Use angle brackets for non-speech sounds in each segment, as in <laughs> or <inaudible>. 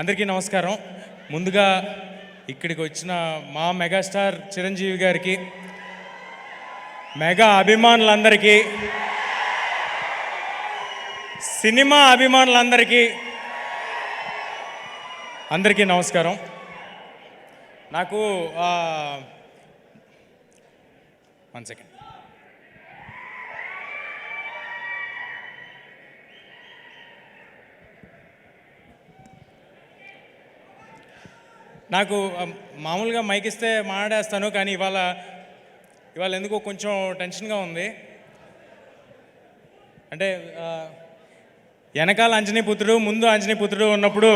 అందరికీ నమస్కారం. ముందుగా ఇక్కడికి వచ్చిన మా మెగాస్టార్ చిరంజీవి గారికి మెగా అభిమానులందరికీ సినిమా అభిమానులందరికీ అందరికీ నమస్కారం. నాకు వన్ సెకండ్. నాకు మామూలుగా మైక్ ఇస్తే మాట్లాడేస్తాను కానీ ఇవాళ ఇవాళ ఎందుకో కొంచెం టెన్షన్గా ఉంది. అంటే వెనకాల అంజనీ పుత్రుడు ముందు అంజనీ పుత్రుడు ఉన్నప్పుడు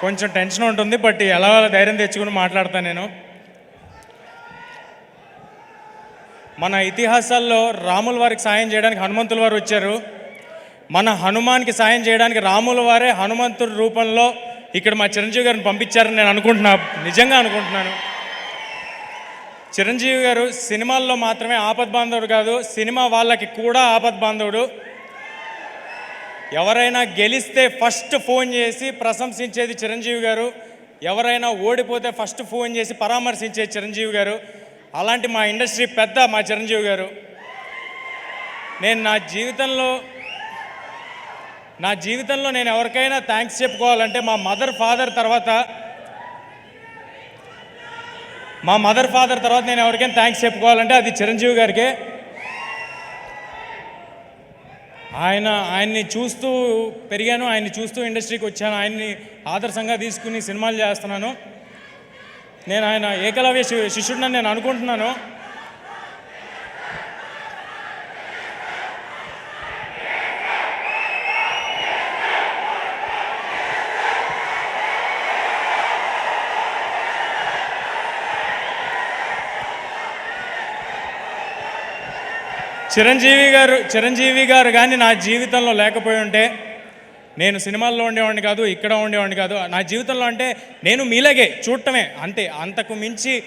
కొంచెం టెన్షన్ ఉంటుంది బట్ ఎలా ధైర్యం తెచ్చుకుని మాట్లాడతాను నేను. మన ఇతిహాసాల్లో రాముల వారికి సాయం చేయడానికి హనుమంతుల వారు వచ్చారు. మన హనుమాన్కి సాయం చేయడానికి రాముల వారే హనుమంతుడి రూపంలో ఇక్కడ మా చిరంజీవి గారిని పంపించారని నేను అనుకుంటున్నా నిజంగా అనుకుంటున్నాను. చిరంజీవి గారు సినిమాల్లో మాత్రమే ఆపద్ బాంధవుడు కాదు సినిమా వాళ్ళకి కూడా ఆపద్ బాంధవుడు ఎవరైనా గెలిస్తే ఫస్ట్ ఫోన్ చేసి ప్రశంసించేది చిరంజీవి గారు ఎవరైనా ఓడిపోతే ఫస్ట్ ఫోన్ చేసి పరామర్శించేది చిరంజీవి గారు అలాంటి మా ఇండస్ట్రీ పెద్ద మా చిరంజీవి గారు. నేను నా జీవితంలో నా జీవితంలో నేను ఎవరికైనా థ్యాంక్స్ చెప్పుకోవాలంటే మా మదర్ ఫాదర్ తర్వాత మా మదర్ ఫాదర్ తర్వాత నేను ఎవరికైనా థ్యాంక్స్ చెప్పుకోవాలంటే అది చిరంజీవి గారికే. ఆయన ఆయన్ని చూస్తూ పెరిగాను ఆయన్ని చూస్తూ ఇండస్ట్రీకి వచ్చాను ఆయన్ని ఆదర్శంగా తీసుకుని సినిమాలు చేస్తున్నాను. నేను ఆయన ఏకలవ్య శి- శిష్యుడిని నేను అనుకుంటున్నాను. చిరంజీవి గారు చిరంజీవి గారు కానీ నా జీవితంలో లేకపోయి ఉంటే నేను సినిమాల్లో ఉండేవాడిని కాదు ఇక్కడ ఉండేవాడిని కాదు. నా జీవితంలో అంటే నేను మీలాగే చూడటమే అంతే. అంతకు మించి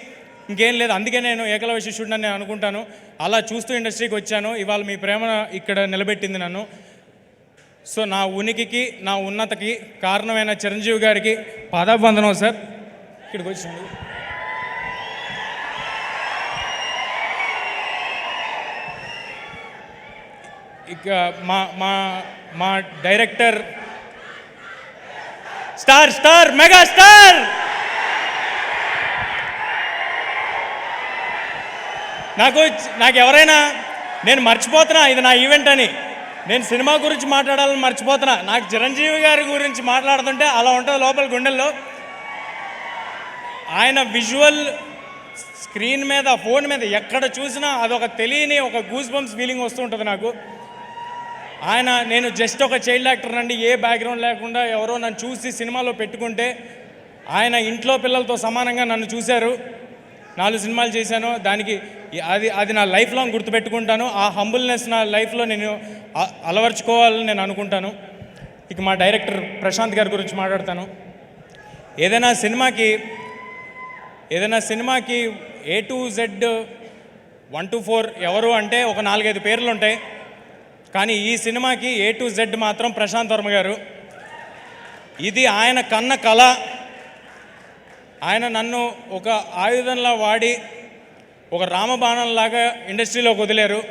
ఇంకేం లేదు. అందుకే నేను ఏకలవ్య శిష్యుడిని నేను అనుకుంటాను. అలా చూస్తూ ఇండస్ట్రీకి వచ్చాను. ఇవాళ మీ ప్రేమ ఇక్కడ నిలబెట్టింది నన్ను. సో నా ఉనికికి నా ఉన్నతకి కారణమైన చిరంజీవి గారికి పాదాబంధనం సార్. ఇక్కడికి వచ్చాను ఇక మా మా మా director. Star star mega star! నాకు నాకు ఎవరైనా నేను మర్చిపోతున్నా ఇది నా ఈవెంట్ అని. నేను సినిమా గురించి మాట్లాడాలని మర్చిపోతున్నా. నాకు చిరంజీవి గారి గురించి మాట్లాడుతుంటే అలా ఉంటుంది లోపల గుండెల్లో. ఆయన విజువల్ స్క్రీన్ మీద ఫోన్ మీద ఎక్కడ చూసినా అదొక తెలియని ఒక గూస్ బంప్స్ ఫీలింగ్ వస్తూ ఉంటుంది నాకు. ఆయన నేను జస్ట్ ఒక చైల్డ్ యాక్టర్ అండి ఏ బ్యాక్గ్రౌండ్ లేకుండా ఎవరో నన్ను చూసి సినిమాలో పెట్టుకుంటే ఆయన ఇంట్లో పిల్లలతో సమానంగా నన్ను చూశారు. నాలుగు సినిమాలు చేశాను. దానికి అది అది నా లైఫ్ లాంగ్ గుర్తుపెట్టుకుంటాను. ఆ హంబుల్నెస్ నా లైఫ్లో నేను అలవర్చుకోవాలని నేను అనుకుంటాను. ఇక మా డైరెక్టర్ ప్రశాంత్ గారి గురించి మాట్లాడతాను. ఏదైనా సినిమాకి ఏదైనా సినిమాకి A to Z one to four ఎవరు అంటే ఒక నాలుగైదు పేర్లు ఉంటాయి కానీ ఈ సినిమాకి ఏ టు జెడ్ మాత్రం ప్రశాంత్ వర్మ గారు. ఇది ఆయన కన్న కళ. ఆయన నన్ను ఒక ఆయుధంలా వాడి ఒక రామబాణంలాగా ఇండస్ట్రీలోకి వదిలేరు.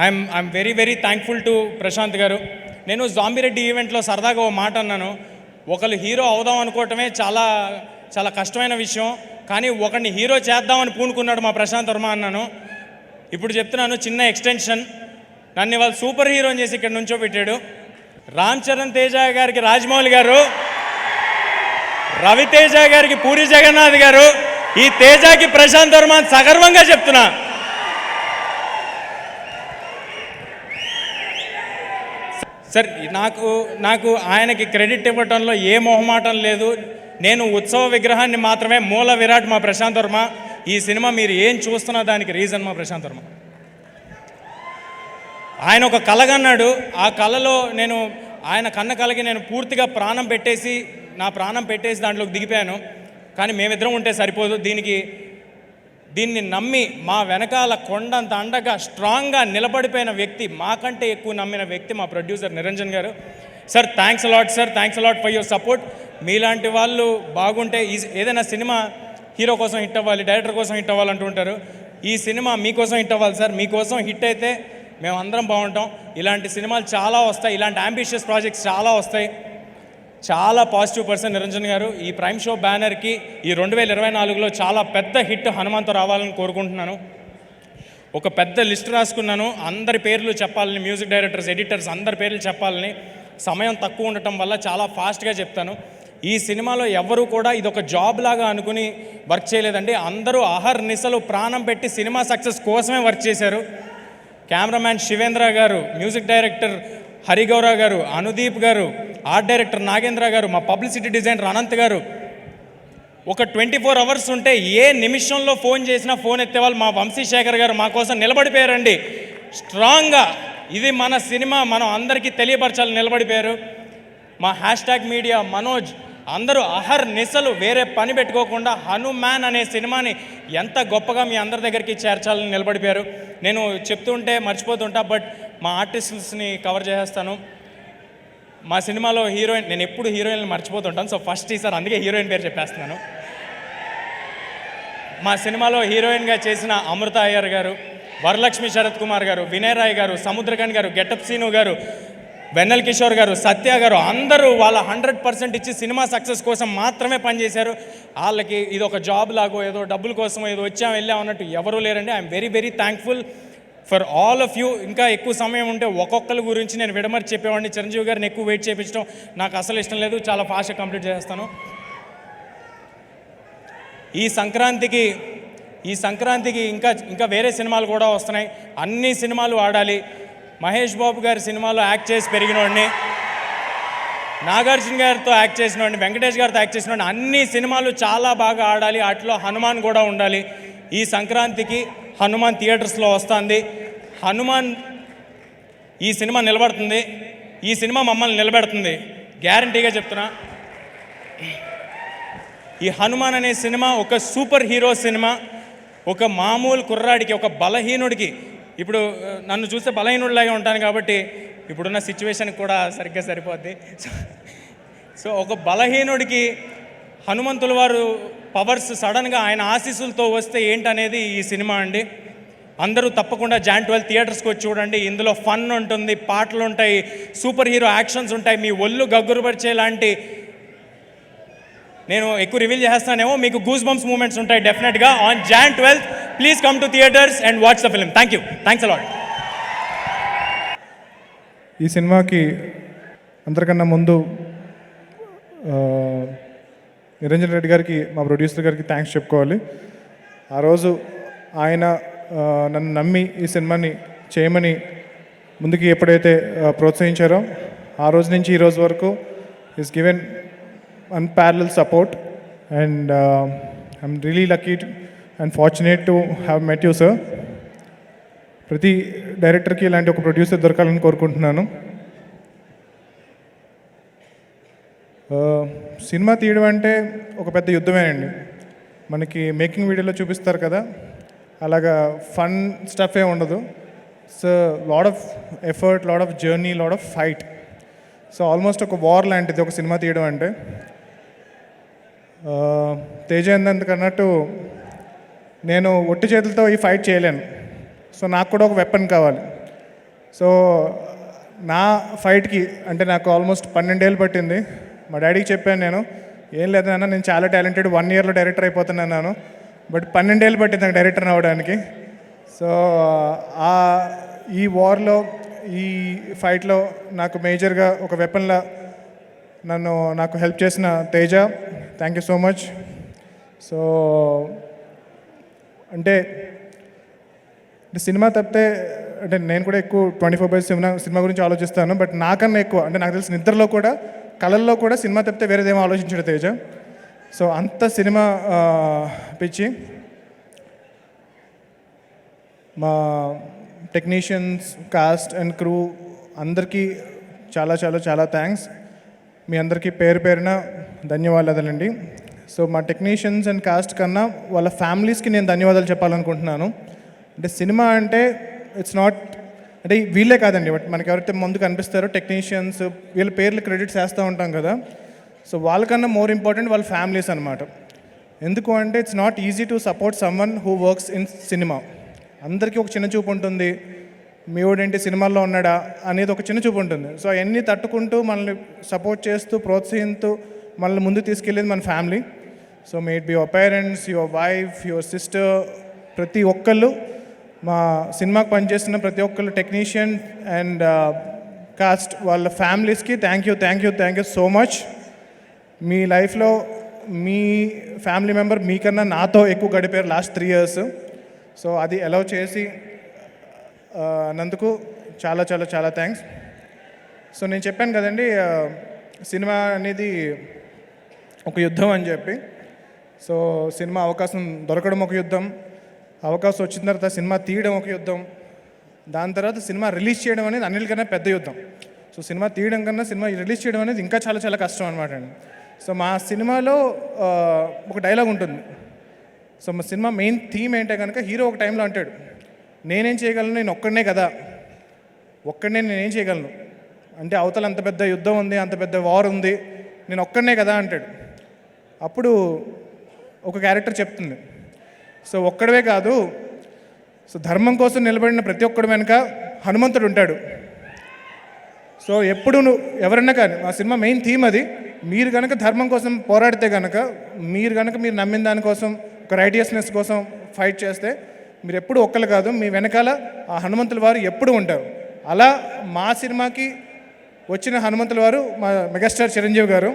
I'm I'm very very thankful to Prashanth గారు. నేను జాంబిరెడ్డి ఈవెంట్లో సరదాగా ఓ మాట అన్నాను. ఒకళ్ళు హీరో అవుదాం అనుకోవటమే చాలా చాలా కష్టమైన విషయం. కానీ ఒకరిని హీరో చేద్దామని పూనుకున్నాడు మా ప్రశాంత్ వర్మ అన్నాను. ఇప్పుడు చెప్తున్నాను చిన్న ఎక్స్టెన్షన్. నన్ను ఇవాళ సూపర్ హీరోని చేసి ఇక్కడ నుంచో పెట్టాడు. రామ్ చరణ్ తేజ గారికి రాజమౌళి గారు రవితేజ గారికి పూరి జగన్నాథ్ గారు ఈ తేజకి ప్రశాంత్ వర్మ సగర్వంగా చెప్తున్నా. సార్ నాకు నాకు ఆయనకి క్రెడిట్ ఇవ్వటంలో ఏ మొహమాటం లేదు. నేను ఉత్సవ విగ్రహాన్ని మాత్రమే మూల విరాట్ మా ప్రశాంత్ వర్మ. ఈ సినిమా మీరు ఏం చూస్తున్నా దానికి రీజన్ మా ప్రశాంత్ వర్మ. ఆయన ఒక కలగన్నాడు. ఆ కళలో నేను ఆయన కన్న కలకి నేను పూర్తిగా ప్రాణం పెట్టేసి నా ప్రాణం పెట్టేసి దాంట్లోకి దిగిపోయాను. కానీ మేమిద్దరం ఉంటే సరిపోదు. దీనికి దీన్ని నమ్మి మా వెనకాల కొండంత అండగా స్ట్రాంగ్గా నిలబడిపోయిన వ్యక్తి మాకంటే ఎక్కువ నమ్మిన వ్యక్తి మా ప్రొడ్యూసర్ నిరంజన్ గారు. Sir thanks a lot sir. Thanks a lot for your support. మీలాంటి వాళ్ళు బాగుంటే ఈ ఏదైనా సినిమా హీరో కోసం హిట్ అవ్వాలి డైరెక్టర్ కోసం హిట్ అవ్వాలి అంటుంటారు ఈ సినిమా మీకోసం హిట్ అవ్వాలి సార్. మీకోసం హిట్ అయితే మేము అందరం బాగుంటాం. ఇలాంటి సినిమాలు చాలా వస్తాయి. ఇలాంటి అంబిషియస్ ప్రాజెక్ట్స్ చాలా వస్తాయి. చాలా పాజిటివ్ పర్సన్ నిరంజన్ గారు. ఈ ప్రైమ్ షో బ్యానర్కి ఈ రెండు వేల ఇరవై నాలుగులో చాలా పెద్ద హిట్ హనుమంతు రావాలని కోరుకుంటున్నాను. ఒక పెద్ద లిస్ట్ రాసుకున్నాను. అందరి పేర్లు చెప్పాలని మ్యూజిక్ డైరెక్టర్స్ ఎడిటర్స్ అందరి పేర్లు చెప్పాలని సమయం తక్కువ ఉండటం వల్ల చాలా ఫాస్ట్గా చెప్తాను. ఈ సినిమాలో ఎవరు కూడా ఇది ఒక జాబ్ లాగా అనుకుని వర్క్ చేయలేదండి. అందరూ అహర్ నిశలు ప్రాణం పెట్టి సినిమా సక్సెస్ కోసమే వర్క్ చేశారు. కెమెరామ్యాన్ శివేంద్ర గారు మ్యూజిక్ డైరెక్టర్ హరిగౌర గారు అనుదీప్ గారు ఆర్ట్ డైరెక్టర్ నాగేంద్ర గారు మా పబ్లిసిటీ డిజైనర్ అనంత్ గారు. ఒక ట్వంటీ ఫోర్ అవర్స్ ఉంటే ఏ నిమిషంలో ఫోన్ చేసినా ఫోన్ ఎత్తేవాళ్ళు మా వంశీశేఖర్ గారు మా కోసం నిలబడిపోయారండి. స్ట్రాంగ్గా ఇది మన సినిమా మనం అందరికీ తెలియపరచాలని నిలబడిపోయారు. మా హ్యాష్ ట్యాగ్ మీడియా మనోజ్ అందరూ అహర్ నిశలు వేరే పని పెట్టుకోకుండా హనుమాన్ అనే సినిమాని ఎంత గొప్పగా మీ అందరి దగ్గరికి చేర్చాలని నిలబడిపోయారు. నేను చెప్తుంటే మర్చిపోతుంటా బట్ మా ఆర్టిస్ట్స్ని కవర్ చేసేస్తాను. మా సినిమాలో హీరోయిన్ నేను ఎప్పుడు హీరోయిన్ మర్చిపోతుంటాను. సో ఫస్ట్ ఈసారి అందుకే హీరోయిన్ పేరు చెప్పేస్తున్నాను. మా సినిమాలో హీరోయిన్గా చేసిన అమృత అయ్యర్ గారు వరలక్ష్మి శరత్ కుమార్ గారు వినయ్ రాయ్ గారు సముద్రకన్ గారు గెటప్ సీను గారు వెన్నెల్ కిషోర్ గారు సత్య గారు అందరూ వాళ్ళ హండ్రెడ్ పర్సెంట్ ఇచ్చి సినిమా సక్సెస్ కోసం మాత్రమే పనిచేశారు. వాళ్ళకి ఇది ఒక జాబ్ లాగో ఏదో డబ్బుల కోసం ఏదో వచ్చాం వెళ్ళాం అన్నట్టు ఎవరూ లేరండి. I'm very very thankful for all of you ఇంకా ఎక్కువ సమయం ఉంటే ఒక్కొక్కరి గురించి నేను విడమరి చెప్పేవాడిని. చిరంజీవి గారిని ఎక్కువ వెయిట్ చేయించడం నాకు అసలు ఇష్టం లేదు. చాలా ఫాస్ట్గా కంప్లీట్ చేస్తాను ఈ సంక్రాంతికి ఈ సంక్రాంతికి ఇంకా ఇంకా వేరే సినిమాలు కూడా వస్తున్నాయి. అన్ని సినిమాలు ఆడాలి. మహేష్ బాబు గారి సినిమాలో యాక్ట్ చేసి పెరిగినోడిని నాగార్జున గారితో యాక్ట్ చేసినోడిని వెంకటేష్ గారితో యాక్ట్ చేసినోడిని అన్ని సినిమాలు చాలా బాగా ఆడాలి. వాటిలో హనుమాన్ కూడా ఉండాలి. ఈ సంక్రాంతికి హనుమాన్ థియేటర్స్లో వస్తుంది. హనుమాన్ ఈ సినిమా నిలబడుతుంది. ఈ సినిమా మమ్మల్ని నిలబెడుతుంది. గ్యారంటీగా చెప్తున్నా. ఈ హనుమాన్ అనే సినిమా ఒక సూపర్ హీరో సినిమా. ఒక మామూలు కుర్రాడికి ఒక బలహీనుడికి ఇప్పుడు నన్ను చూస్తే బలహీనుడిలాగే ఉంటాను కాబట్టి ఇప్పుడున్న సిచ్యువేషన్కి కూడా సరిగ్గా సరిపోద్ది. సో- ఒక బలహీనుడికి హనుమంతుల వారు పవర్స్ సడన్గా ఆయన ఆశీస్సులతో వస్తే ఏంటనేది ఈ సినిమా అండి. అందరూ తప్పకుండా జాన్ ట్వెల్వ్ థియేటర్స్కి వచ్చి చూడండి. ఇందులో ఫన్ ఉంటుంది పాటలు ఉంటాయి సూపర్ హీరో యాక్షన్స్ ఉంటాయి. మీ ఒళ్ళు గగ్గురుపరిచేలాంటి నేను ఎక్కువ రివీల్ చేస్తానేమో మీకు గూస్ బంప్స్ మూమెంట్స్ ఉంటాయి డెఫినెట్గా on Jan twelfth please come to theatres and watch the film thank you thanks a lot ఈ సినిమాకి అందరికన్నా ముందు నిరంజన్ రెడ్డి గారికి మా ప్రొడ్యూసర్ గారికి థ్యాంక్స్ చెప్పుకోవాలి. ఆ రోజు ఆయన నన్ను నమ్మి ఈ సినిమాని చేయమని ముందుకి ఎప్పుడైతే ప్రోత్సహించారో ఆ రోజు నుంచి ఈ రోజు వరకు is given unparalleled support and really lucky to, and fortunate to have met you, sir ప్రతి డైరెక్టర్కి ఇలాంటి ఒక ప్రొడ్యూసర్ దొరకాలని కోరుకుంటున్నాను. సినిమా తీయడం అంటే ఒక పెద్ద యుద్ధమేనండి. మనకి మేకింగ్ వీడియోలో చూపిస్తారు కదా అలాగా ఫన్ స్టఫ్ ఏ ఉండదు. So lot of effort lot of journey lot of fight so almost ఒక వార్ లాంటిది ఒక సినిమా తీయడం అంటే. ఆ, తేజ అన్నట్టు నేను ఒట్టి చేతులతో ఈ ఫైట్ చేయలేను. సో నాకు కూడా ఒక వెపన్ కావాలి. సో నా ఫైట్కి అంటే నాకు ఆల్మోస్ట్ పన్నెండేళ్ళు పట్టింది. మా డాడీకి చెప్పాను నేను ఏం లేదన్నా నేను చాలా టాలెంటెడ్ వన్ ఇయర్లో డైరెక్టర్ అయిపోతున్నాను బట్ పన్నెండేళ్ళు పట్టింది నాకు డైరెక్టర్ అవ్వడానికి. సో ఆ ఈ వార్లో ఈ ఫైట్లో నాకు మేజర్గా ఒక వెపన్లా నన్ను నాకు హెల్ప్ చేసిన Teja thank you so much so అంటే అంటే సినిమా తప్పితే అంటే నేను కూడా ఎక్కువ twenty four by cinema cinema గురించి ఆలోచిస్తాను బట్ నాకన్నా ఎక్కువ అంటే నాకు తెలిసి నిద్రలో కూడా కళల్లో కూడా సినిమా తప్పితే వేరేదేమో ఆలోచించడం తేజ. సో అంత సినిమా పిచ్చి. మా టెక్నీషియన్స్ కాస్ట్ అండ్ క్రూ అందరికీ చాలా చాలా చాలా థ్యాంక్స్. మీ అందరికీ పేరు పేరున ధన్యవాదాలండి. సో మా టెక్నీషియన్స్ అండ్ కాస్ట్ కన్నా వాళ్ళ ఫ్యామిలీస్కి నేను ధన్యవాదాలు చెప్పాలనుకుంటున్నాను. అంటే సినిమా అంటే ఇట్స్ నాట్ అంటే వీళ్ళే కాదండి బట్ మనకి ఎవరైతే ముందు కనిపిస్తారో టెక్నీషియన్స్ వీళ్ళ పేర్లు క్రెడిట్స్ వేస్తూ ఉంటాం కదా. సో వాళ్ళకన్నా మోర్ ఇంపార్టెంట్ వాళ్ళ ఫ్యామిలీస్ అనమాట ఎందుకు అంటే it's not easy to support someone who works in cinema. అందరికీ ఒక చిన్న చూపు ఉంటుంది. మీ వాడేంటి సినిమాల్లో ఉన్నాడా అనేది ఒక చిన్న చూపు ఉంటుంది. సో అవన్నీ తట్టుకుంటూ మనల్ని సపోర్ట్ చేస్తూ ప్రోత్సహిస్తూ మనల్ని ముందు తీసుకెళ్ళేది మన family. So may it be your parents your wife your sister ప్రతి ఒక్కళ్ళు మా సినిమాకు పనిచేస్తున్న ప్రతి ఒక్కళ్ళు టెక్నీషియన్ అండ్ కాస్ట్ వాళ్ళ ఫ్యామిలీస్కి thank you thank you thank you so much. మీ లైఫ్లో మీ ఫ్యామిలీ మెంబర్ మీకన్నా నాతో ఎక్కువ గడిపారు లాస్ట్ త్రీ ఇయర్స్. సో అది అలౌ చేసి అన్నందుకు చాలా చాలా చాలా థ్యాంక్స్ సో నేను చెప్పాను కదండి సినిమా అనేది ఒక యుద్ధం అని చెప్పి. సో సినిమా అవకాశం దొరకడం ఒక యుద్ధం. అవకాశం వచ్చిన తర్వాత సినిమా తీయడం ఒక యుద్ధం. దాని తర్వాత సినిమా రిలీజ్ చేయడం అనేది అన్నిటికన్నా పెద్ద యుద్ధం. సో సినిమా తీయడం కన్నా సినిమా రిలీజ్ చేయడం అనేది ఇంకా చాలా చాలా కష్టం అనమాట అండి. సో మా సినిమాలో ఒక డైలాగ్ ఉంటుంది. సో మా సినిమా మెయిన్ థీమ్ ఏంటంటే కనుక హీరో ఒక టైంలో అంటాడు. నేనేం చేయగలను? నేను ఒక్కడనే కదా. ఒక్కడనే నేనేం చేయగలను? అంటే అవతల అంత పెద్ద యుద్ధం ఉంది అంత పెద్ద వార్ ఉంది నేను ఒక్కడనే కదా అంటాడు. అప్పుడు ఒక క్యారెక్టర్ చెప్తుంది. సో ఒక్కడవే కాదు సో ధర్మం కోసం నిలబడిన ప్రతి ఒక్కడు వెనుక హనుమంతుడు ఉంటాడు. సో ఎప్పుడు నువ్వు ఎవరన్నా కానీ ఆ సినిమా మెయిన్ థీమ్ అది మీరు కనుక ధర్మం కోసం పోరాడితే కనుక మీరు కనుక మీరు నమ్మిన దానికోసం ఒక రైటియస్నెస్ కోసం ఫైట్ చేస్తే మీరు ఎప్పుడు ఒక్కరు కాదు మీ వెనకాల ఆ హనుమంతుల వారు ఎప్పుడు ఉంటారు. అలా మా సినిమాకి వచ్చిన హనుమంతుల వారు మా మెగాస్టార్ చిరంజీవి గారు.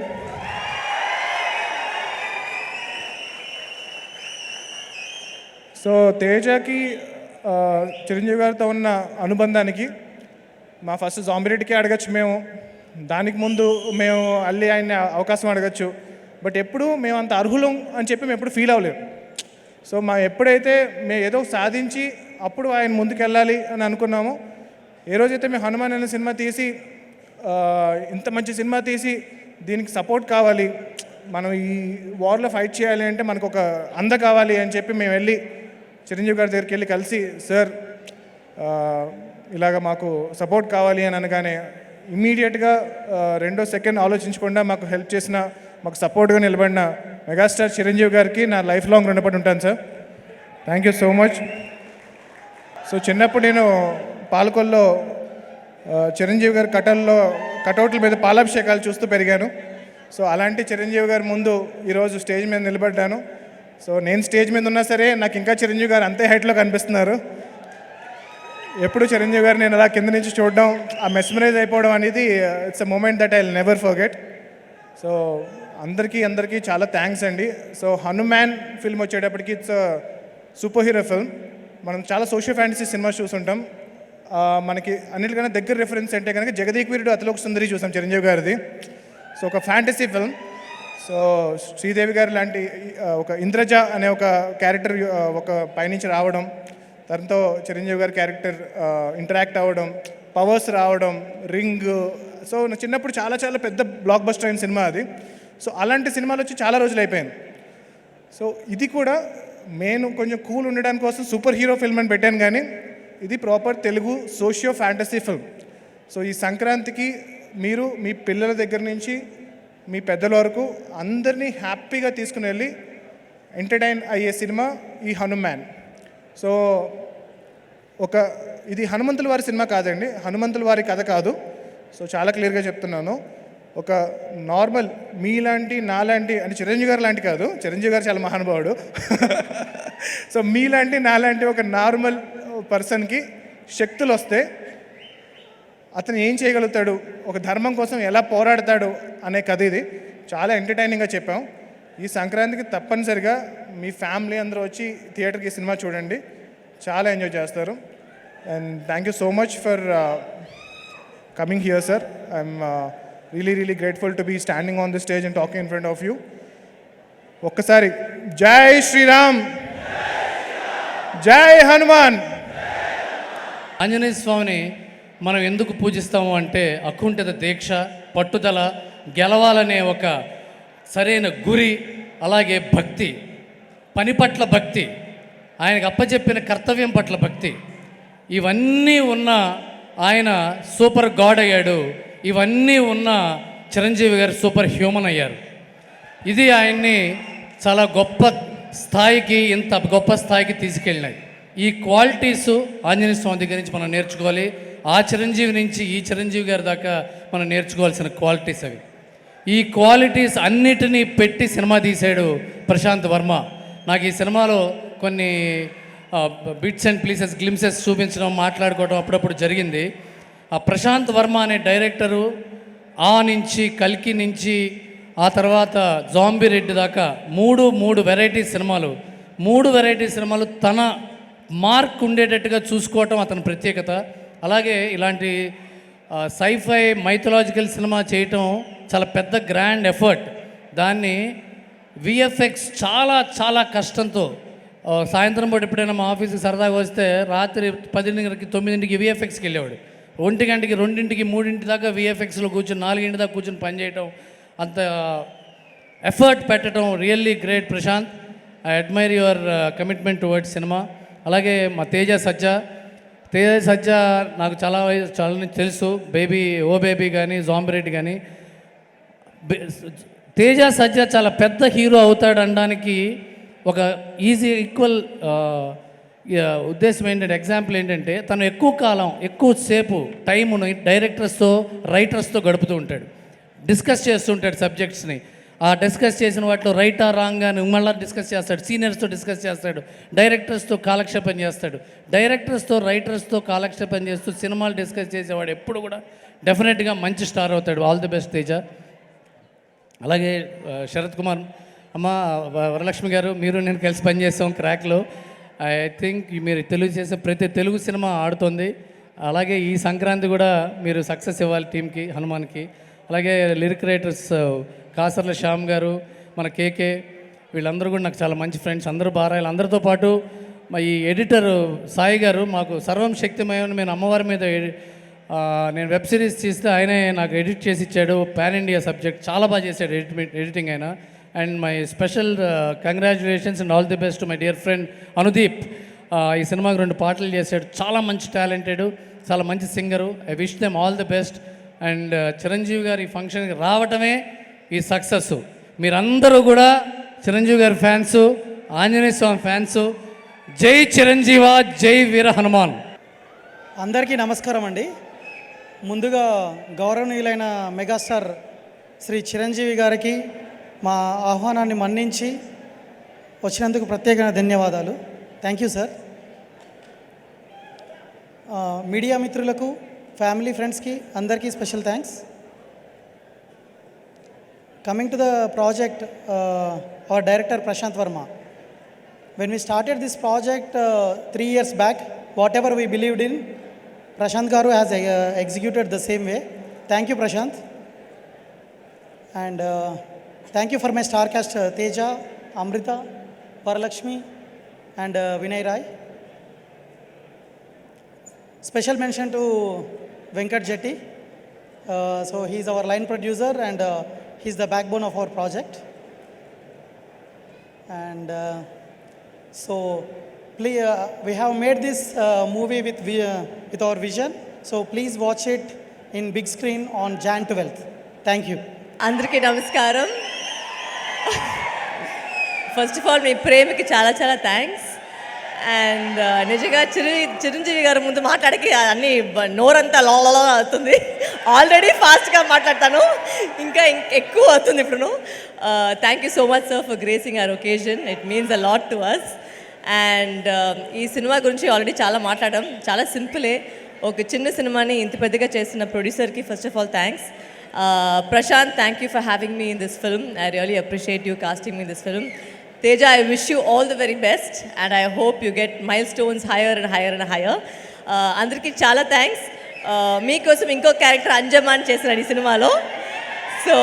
సో తేజకి చిరంజీవి గారితో ఉన్న అనుబంధానికి మా ఫస్ట్ జాంబిరెడ్డికి అడగచ్చు మేము. దానికి ముందు మేము అల్లి ఆయన అవకాశం అడగచ్చు. బట్ ఎప్పుడు మేము అంత అర్హులం అని చెప్పి మేము ఎప్పుడు ఫీల్ అవ్వలేము సో మా ఎప్పుడైతే మేము ఏదో సాధించి అప్పుడు ఆయన ముందుకెళ్ళాలి అని అనుకున్నామో. ఏ రోజైతే మేము హనుమాన్ అనే సినిమా తీసి ఇంత మంచి సినిమా తీసి దీనికి సపోర్ట్ కావాలి మనం ఈ వార్లో ఫైట్ చేయాలి అంటే మనకు ఒక అంద కావాలి అని చెప్పి మేము వెళ్ళి చిరంజీవి గారి దగ్గరికి వెళ్ళి కలిసి సార్ ఇలాగ మాకు సపోర్ట్ కావాలి అని అనగానే ఇమ్మీడియట్గా రెండో సెకండ్ ఆలోచించకుండా మాకు హెల్ప్ చేసిన మాకు సపోర్ట్గా నిలబడిన మెగాస్టార్ చిరంజీవి గారికి నా లైఫ్ లాంగ్ రుణపడి ఉంటాను sir. Thank you so much so చిన్నప్పుడు నేను పాలకొల్లో చిరంజీవి గారి కటల్లో కటౌట్ల మీద పాలాభిషేకాలు చూస్తూ పెరిగాను. సో అలాంటి చిరంజీవి గారి ముందు ఈరోజు స్టేజ్ మీద నిలబడ్డాను. సో నేను స్టేజ్ మీద ఉన్నా సరే నాకు ఇంకా చిరంజీవి గారు అంతే హైట్లో కనిపిస్తున్నారు. ఎప్పుడు చిరంజీవి గారు నేను అలా కింద నుంచి చూడడం ఆ మెస్మరైజ్ అయిపోవడం అనేది it's a moment that I never forget so అందరికీ అందరికీ చాలా థ్యాంక్స్ అండి. సో హనుమాన్ ఫిల్మ్ వచ్చేటప్పటికి ఇట్స్ సూపర్ హీరో ఫిల్మ్ మనం చాలా సోషల్ ఫ్యాంటసీ సినిమాస్ చూసుంటాం మనకి అన్నిటికన్నా దగ్గర రెఫరెన్స్ అంటే కనుక జగదీక్వీరుడు అతలోక సుందరి చూసాం చిరంజీవి గారిది. సో ఒక ఫ్యాంటసీ ఫిల్మ్ సో శ్రీదేవి గారు లాంటి ఒక ఇంద్రజ అనే ఒక క్యారెక్టర్ ఒక పైనుంచి రావడం తనతో చిరంజీవి గారి క్యారెక్టర్ ఇంటరాక్ట్ అవ్వడం పవర్స్ రావడం రింగ్ సో నా చిన్నప్పుడు చాలా చాలా పెద్ద బ్లాక్ బస్టర్ అయిన సినిమా అది. సో అలాంటి సినిమాలు వచ్చి చాలా రోజులు అయిపోయింది సో ఇది కూడా నేను కొంచెం కూల్ ఉండడానికి కోసం సూపర్ హీరో ఫిల్మ్ అని పెట్టాను కానీ ఇది proper Telugu socio fantasy film. So ఈ సంక్రాంతికి మీరు మీ పిల్లల దగ్గర నుంచి మీ పెద్దల వరకు అందరినీ హ్యాపీగా తీసుకుని వెళ్ళి ఎంటర్టైన్ అయ్యే సినిమా ఈ హనుమాన్. సో ఒక ఇది హనుమంతుల వారి సినిమా కాదండి హనుమంతుల వారి కథ కాదు. సో చాలా క్లియర్గా చెప్తున్నాను. ఒక నార్మల్ మీలాంటి నాలాంటి అంటే చిరంజీవి గారు లాంటి కాదు. చిరంజీవి గారు చాలా మహానుభావుడు. <laughs> సో మీలాంటి నాలాంటి ఒక నార్మల్ పర్సన్కి శక్తులు వస్తే అతను ఏం చేయగలుగుతాడు? ఒక ధర్మం కోసం ఎలా పోరాడతాడు అనే కథ ఇది. చాలా ఎంటర్టైనింగ్గా చెప్పాం. ఈ సంక్రాంతికి తప్పనిసరిగా మీ ఫ్యామిలీ అందరూ వచ్చి థియేటర్కి ఈ సినిమా చూడండి. చాలా ఎంజాయ్ చేస్తారు. And thank you so much for coming here sir. I'm really really grateful to be standing on the stage and talking in front of you ఒక్కసారి జై శ్రీరామ్! జై హనుమాన్! ఆంజనేయ స్వామిని మనం ఎందుకు పూజిస్తాము అంటే అకుంఠిత దీక్ష పట్టుదల గెలవాలనే ఒక సరైన గురి అలాగే భక్తి పని పట్ల భక్తి ఆయనకు అప్పచెప్పిన కర్తవ్యం పట్ల భక్తి. ఇవన్నీ ఉన్న ఆయన సూపర్ గాడ్ అయ్యాడు. ఇవన్నీ ఉన్న చిరంజీవి గారు సూపర్ హ్యూమన్ అయ్యారు. ఇది ఆయన్ని చాలా గొప్ప స్థాయికి ఇంత గొప్ప స్థాయికి తీసుకెళ్ళినాయి. ఈ క్వాలిటీస్ ఆంజనేయ స్వామి దగ్గర నుంచి మనం నేర్చుకోవాలి. ఆ చిరంజీవి నుంచి ఈ చిరంజీవి గారి దాకా మనం నేర్చుకోవాల్సిన క్వాలిటీస్ అవి. ఈ క్వాలిటీస్ అన్నిటినీ పెట్టి సినిమా తీశాడు ప్రశాంత్ వర్మ. నాకు ఈ సినిమాలో కొన్ని బిట్స్ అండ్ ప్లీసెస్ గ్లిమ్సెస్ చూపించడం మాట్లాడుకోవడం అప్పుడప్పుడు జరిగింది. ఆ ప్రశాంత్ వర్మ అనే డైరెక్టరు ఆ నుంచి కల్కి నుంచి ఆ తర్వాత జాంబీ రెడ్డి దాకా మూడు మూడు వెరైటీ సినిమాలు. మూడు వెరైటీ సినిమాలు తన మార్క్ ఉండేటట్టుగా చూసుకోవటం అతని ప్రత్యేకత. అలాగే ఇలాంటి సైఫై మైథలాజికల్ సినిమా చేయటం చాలా పెద్ద గ్రాండ్ ఎఫర్ట్. దాన్ని విఎఫ్ఎక్స్ చాలా చాలా కష్టంతో సాయంత్రం పూట ఎప్పుడైనా మా ఆఫీస్కి సరదాగా వస్తే రాత్రి పదిన్నరకి తొమ్మిదింటికి విఎఫ్ఎక్స్కి వెళ్ళేవాడు. ఒంటి గంటకి రెండింటికి మూడింటి దాకా విఎఫ్ఎక్స్లో కూర్చొని నాలుగింటి దాకా కూర్చొని పనిచేయటం అంత ఎఫర్ట్ పెట్టడం really great Prashanth I admire your commitment towards cinema అలాగే మా తేజ సజ్జా. తేజ సజ్జ నాకు చాలా చాలా తెలుసు. బేబీ ఓ బేబీ కానీ జాంబిరెడ్డి కానీ తేజ సజ్జా చాలా పెద్ద హీరో అవుతాడు అనడానికి ఒక ఈజీ ఈక్వల్ ఉద్దేశం ఏంటంటే ఎగ్జాంపుల్ ఏంటంటే తను ఎక్కువ కాలం ఎక్కువ సేపు టైమును డైరెక్టర్స్తో రైటర్స్తో గడుపుతూ ఉంటాడు. డిస్కస్ చేస్తుంటాడు సబ్జెక్ట్స్ని ఆ డిస్కస్ చేసిన వాటిలో రైటా రాంగ్ అని మళ్ళీ డిస్కస్ చేస్తాడు. సీనియర్స్తో డిస్కస్ చేస్తాడు. డైరెక్టర్స్తో కాలక్షేపం చేస్తాడు. డైరెక్టర్స్తో రైటర్స్తో కాలక్షేపం చేస్తూ సినిమాలు డిస్కస్ చేసేవాడు ఎప్పుడు కూడా డెఫినెట్గా మంచి స్టార్ అవుతాడు. All the best Teja. అలాగే శరత్ కుమార్ అమ్మ వరలక్ష్మి గారు మీరు నేను కలిసి పనిచేస్తాం క్రాక్లో. ఐ థింక్ మీరు తెలుగు చేసే ప్రతి తెలుగు సినిమా ఆడుతుంది. అలాగే ఈ సంక్రాంతి కూడా మీరు సక్సెస్ ఇవ్వాలి టీంకి హనుమాన్కి. అలాగే లిరిక్ రైటర్స్ కాసర్ల శ్యామ్ గారు మన కేకే వీళ్ళందరూ కూడా నాకు చాలా మంచి ఫ్రెండ్స్. అందరూ బాగా అందరితో పాటు మా ఈ ఎడిటర్ సాయి గారు మాకు సర్వం శక్తిమయం నేను అమ్మవారి మీద నేను వెబ్ సిరీస్ తీస్తే ఆయనే నాకు ఎడిట్ చేసి ఇచ్చాడు. Pan India subject. చాలా బాగా చేశాడు ఎడిట్ ఎడిటింగ్ అయినా and my special congratulations and all the best my dear friend Anudeep ఈ సినిమాకి రెండు పాటలు చేశాడు. చాలా మంచి టాలెంటెడ్ చాలా మంచి singer. I wish them all the best and Chiranjeevi గారు ఈ ఫంక్షన్కి రావటమే ఈ సక్సెస్. మీరందరూ కూడా చిరంజీవి గారి ఫ్యాన్స్ ఆంజనేయ స్వామి ఫ్యాన్స్ జై చిరంజీవ జై వీర హనుమాన్. అందరికీ నమస్కారం అండి. ముందుగా గౌరవనీయులైన మెగాస్టార్ శ్రీ చిరంజీవి గారికి మా ఆహ్వానాన్ని మన్నించి వచ్చినందుకు ప్రత్యేకమైన ధన్యవాదాలు. థ్యాంక్ యూ సార్ మీడియా మిత్రులకు ఫ్యామిలీ ఫ్రెండ్స్కి అందరికీ special thanks coming to the project our director Prashanth Varma when we started this project three years back whatever we believed in Prashanth గారు has executed the same way thank you Prashanth and And uh, thank you for my star cast uh, Teja, Amrita, Varalakshmi, and uh, Vinay Rai. Special mention to Venkat Jetty. Uh, so he's our line producer and uh, he's the backbone of our project. And uh, so, please, uh, we have made this uh, movie with, vi- uh, with our vision. So, please watch it in big screen on Jan 12th. Thank you. అందరికీ నమస్కారం first of all మీ ప్రేమకి చాలా చాలా thanks and uh, నిజంగా చిరు చిరంజీవి గారి ముందు మాట్లాడికి అన్ని నోరంతా లోలలో అవుతుంది. ఆల్రెడీ ఫాస్ట్గా మాట్లాడతాను. ఇంకా ఎక్కువ అవుతుంది ఇప్పుడు thank you so much sir for gracing our occasion it means a lot to us and ఈ సినిమా గురించి ఆల్రెడీ చాలా మాట్లాడడం చాలా సింపులే. ఒక చిన్న సినిమాని ఇంత పెద్దగా చేసిన ప్రొడ్యూసర్కి first of all thanks Prashant thank you for having me in this film I really appreciate you casting me this film Teja I wish you all the very best and I hope you get milestones higher and higher and higher అందరికీ చాలా thanks uh, మీకోసం ఇంకో character అంజమాన్ చేసినాడు ఈ సినిమాలో. So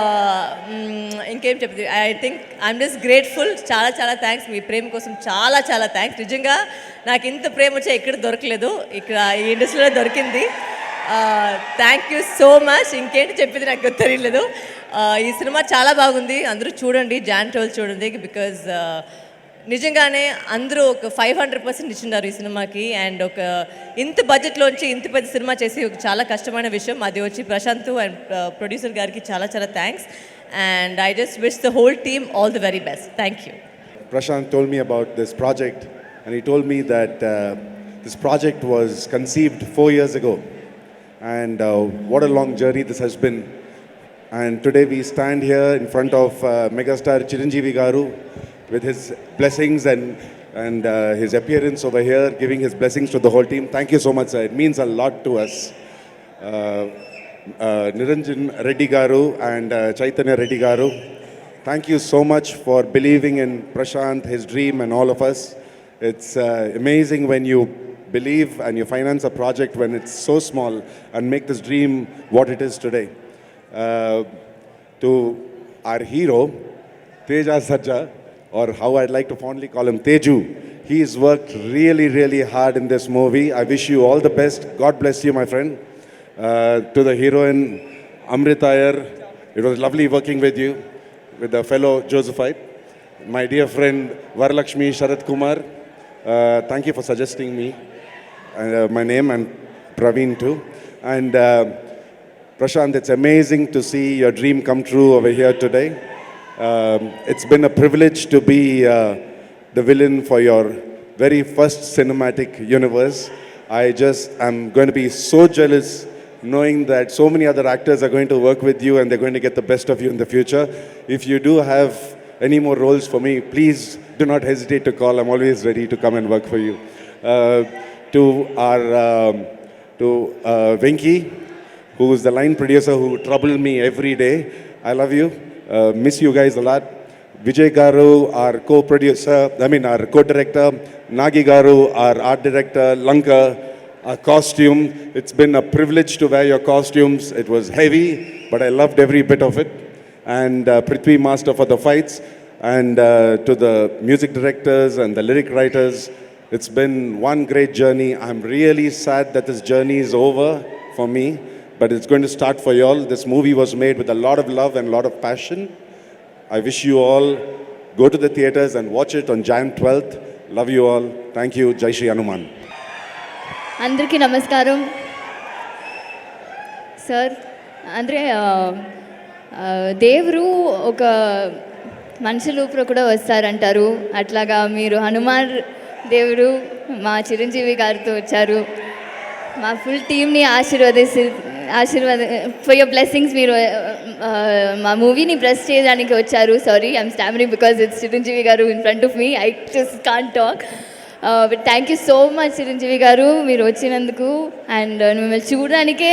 uh, mm, ఇంకేం చెప్తుంది I think I'm just grateful చాలా చాలా థ్యాంక్స్ మీ ప్రేమ కోసం చాలా చాలా థ్యాంక్స్ నిజంగా నాకు ఇంత ప్రేమ వచ్చా ఇక్కడ దొరకలేదు. ఇక్కడ ఈ ఇండస్ట్రీలో దొరికింది. థ్యాంక్ యూ సో మచ్ ఇంకేంటి చెప్పింది నాకు తెలియలేదు ఈ సినిమా చాలా బాగుంది. అందరూ చూడండి జాన్ ట్వెల్వ్ చూడండి బికాజ్ నిజంగానే అందరూ ఒక ఫైవ్ హండ్రెడ్ పర్సెంట్ ఇచ్చిన్నారు ఈ సినిమాకి. అండ్ ఒక ఇంత బడ్జెట్లోంచి ఇంత పెద్ద సినిమా చేసి ఒక చాలా కష్టమైన విషయం. అది వచ్చి ప్రశాంత్ అండ్ ప్రొడ్యూసర్ గారికి చాలా చాలా thanks and I just wish the whole team all the very best thank you Prashant told me about this project and he told me that this project was conceived four years ago. And uh, what a long journey this has been. And today we stand here in front of uh, megastar Chiranjeevi Garu with his blessings and, and uh, his appearance over here, giving his blessings to the whole team. Thank you so much, sir. It means a lot to us. Uh, uh, Niranjan Reddy Garu and uh, Chaitanya Reddy Garu, thank you so much for believing in Prashant, his dream, and all of us. It's uh, amazing when you believe and you finance a project when it's so small and make this dream what it is today. Uh, to our hero, Teja Sajja, or how I'd like to fondly call him Teju. He's worked really, really hard in this movie. I wish you all the best. God bless you, my friend. Uh, to the heroine, Amrita Iyer, it was lovely working with you, with the fellow Josephite. My dear friend, Varalakshmi Sharat Kumar, uh, thank you for suggesting me uh, my name and Praveen too. And uh, Prashant, it's amazing to see your dream come true over here today. Um, it's been a privilege to be uh, the villain for your very first cinematic universe. I just am going to be so jealous knowing that so many other actors are going to work with you and they're going to get the best of you in the future. If you do have any more roles for me, please do not hesitate to call. I'm always ready to come and work for you. Uh, to our um, to uh, who is the line producer who trouble me every day. I love you. Uh, miss you guys a lot. Vijay Garu, our co-producer, I mean our co-director, Nagi Garu, our art director, Lanka, our costume. It's been a privilege to wear your costumes. It was heavy, but I loved every bit of it. And uh, Prithvi Master for the fights, and uh, to the music directors and the lyric writers. It's been one great journey. I'm really sad that this journey is over for me, but it's going to start for you all. This movie was made with a lot of love and a lot of passion. I wish you all go to the theaters and watch it on Jan 12th. Love you all. Thank you. Jai Shri Hanuman. అందరికీ నమస్కారం sir అంటే దేవుడు ఒక మనుషుల ఊపిరి కూడా వస్తారంటారు అట్లాగా మీరు హనుమాన్ దేవుడు మా చిరంజీవి గారితో వచ్చారు. మా ఫుల్ టీమ్ని ఆశీర్వదిస్తు ఆశీర్వాద ఫర్ యువర్ బ్లెస్సింగ్స్ మీరు మా మూవీని ప్రెస్ చేయడానికి వచ్చారు. Sorry I'm stammering because it's Chiranjeevi garu in front of me I just can't talk but thank you so much Chiranjeevi garu మీరు వచ్చినందుకు. అండ్ uh, మిమ్మల్ని చూడడానికే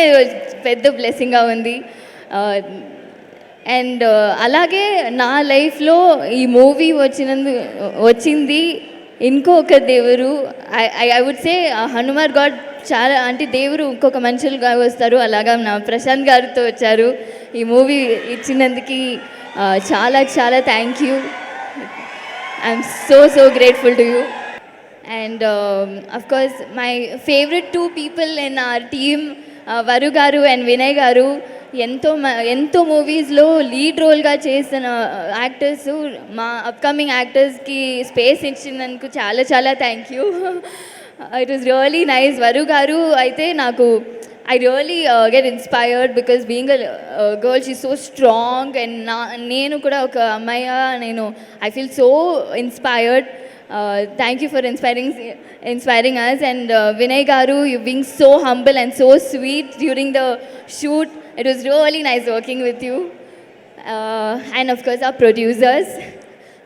పెద్ద బ్లెస్సింగ్గా ఉంది. అండ్ uh, అలాగే నా లైఫ్లో ఈ మూవీ వచ్చినందు వచ్చింది ఇంకొక దేవుడు I I would say Hanuman god చాలా అంటే దేవుడు ఇంకొక మనుషులుగా వస్తారు. అలాగా నా ప్రశాంత్ గారితో వచ్చారు. ఈ మూవీ ఇచ్చినందుకు చాలా చాలా thank you I'm so so grateful to you and course my favourite two people in our team Varu garu and Vinay గారు ఎంతో మ- ఎంతో మూవీస్లో లీడ్ రోల్గా చేసిన uh, యాక్టర్స్ మా అప్కమింగ్ యాక్టర్స్కి స్పేస్ ఇచ్చినందుకు చాలా చాలా thank you it is really nice Varu garu అయితే నాకు I really get inspired because being girl she so strong and నా నేను కూడా ఒక అమ్మాయి నేను I feel so inspired thank you for inspiring inspiring us and Vinay garu you being so humble and so sweet during the shoot it was really nice working with you and of course ఆ producers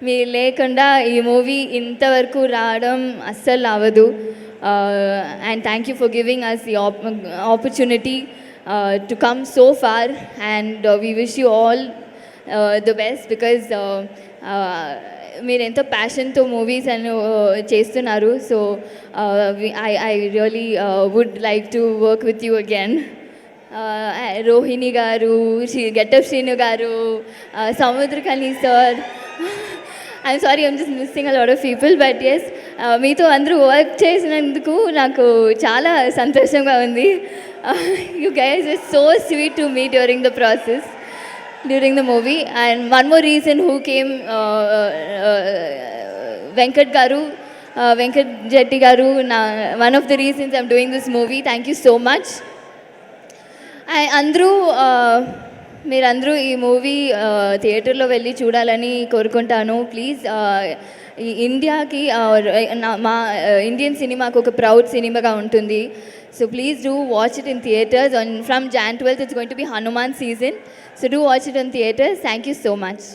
మీరు లేకుండా ఈ movie ఇంతవరకు రావడం అస్సలు అవ్వదు. And thank you for giving us the opportunity to come so far and we wish you all the best because మీరు ఎంతో ప్యాషన్తో మూవీస్ అని uh, చేస్తున్నారు. So I I really would like to work with you again Rohini garu Sri Getup Srinu garu Samuthirakani sir. I'm sorry I'm just missing a lot of people but yes మీతో అందరూ work చేసినందుకు నాకు చాలా సంతోషంగా ఉంది. You guys is so sweet to me during the process during the movie and one more reason who came Venkat garu Venkat Jetty garu నా one of the reasons I'm doing this movie thank you so much అందరూ మీరందరూ ఈ movie థియేటర్లో వెళ్ళి చూడాలని కోరుకుంటాను. Please ఇండియాకి మా ఇండియన్ సినిమాకు ఒక ప్రౌడ్ సినిమాగా ఉంటుంది. So please do watch it in theatres. From Jan twelfth it's going to be Hanuman season. So do watch it in theatres. Thank you so much.